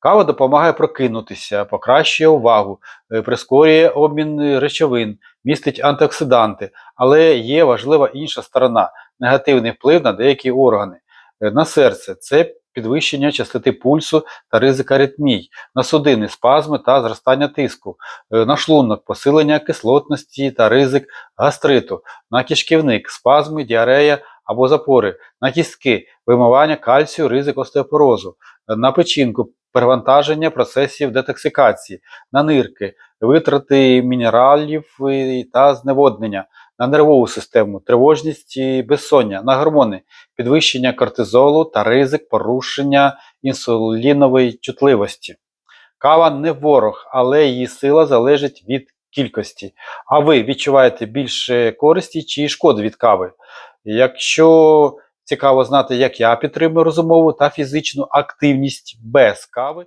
Кава допомагає прокинутися, покращує увагу, е, прискорює обмін е, речовин, містить антиоксиданти, але є важлива інша сторона негативний вплив на деякі органи. Е, На серце це підвищення частоти пульсу та ризик аритмій, на судини спазми та зростання тиску, на шлунок посилення кислотності та ризик гастриту, на кишківник спазми, діарея або запори, на кістки вимивання кальцію, ризик остеопорозу, на печінку перевантаження процесів детоксикації, на нирки, витрати мінералів та зневоднення, на нервову систему, тривожність і безсоння, на гормони, підвищення кортизолу та ризик порушення інсулінової чутливості. Кава не ворог, але її сила залежить від кількості. А ви відчуваєте більше користі чи шкоди від кави? Якщо цікаво знати, як я підтримую розумову та фізичну активність без кави,